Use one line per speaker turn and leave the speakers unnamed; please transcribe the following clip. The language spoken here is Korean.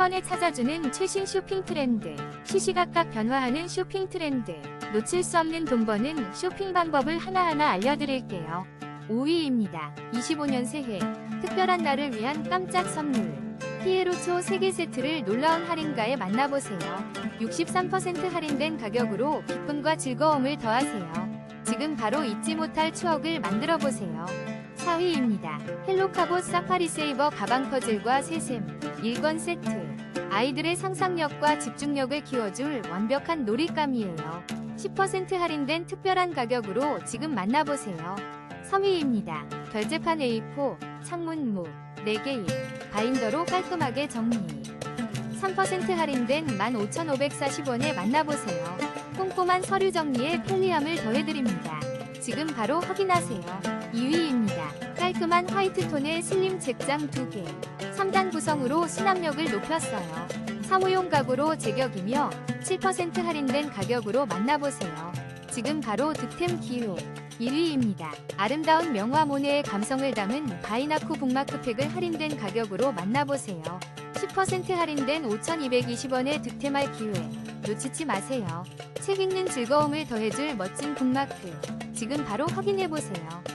번에 찾아주는 최신 쇼핑 트렌드, 시시각각 변화하는 쇼핑 트렌드, 놓칠 수 없는 돈 버는 쇼핑 방법을 하나하나 알려드릴게요. 5위입니다. 25년 새해, 특별한 날을 위한 깜짝 선물. 피에로초 3개 세트를 놀라운 할인가에 만나보세요. 63% 할인된 가격으로 기쁨과 즐거움을 더하세요. 지금 바로 잊지 못할 추억을 만들어 보세요. 4위입니다. 헬로카보 사파리 세이버 가방 퍼즐과 세셈 1권 세트. 아이들의 상상력과 집중력을 키워줄 완벽한 놀잇감이에요. 10% 할인된 특별한 가격으로 지금 만나보세요. 3위입니다. 결제판 A4, 창문무, 4개입, 바인더로 깔끔하게 정리. 3% 할인된 15,540원에 만나보세요. 꼼꼼한 서류 정리에 편리함을 더해드립니다. 지금 바로 확인하세요. 2위입니다. 깔끔한 화이트 톤의 슬림 책장 2개. 3단 구성으로 수납력을 높였어요. 사무용 가구로 제격이며 7% 할인된 가격으로 만나보세요. 지금 바로 득템 기호 1위입니다. 아름다운 명화 모네의 감성을 담은 바이나쿠 북마크팩을 할인된 가격으로 만나보세요. 10% 할인된 5,220원의 득템할 기회 놓치지 마세요. 책 읽는 즐거움을 더해줄 멋진 북마크 지금 바로 확인해보세요.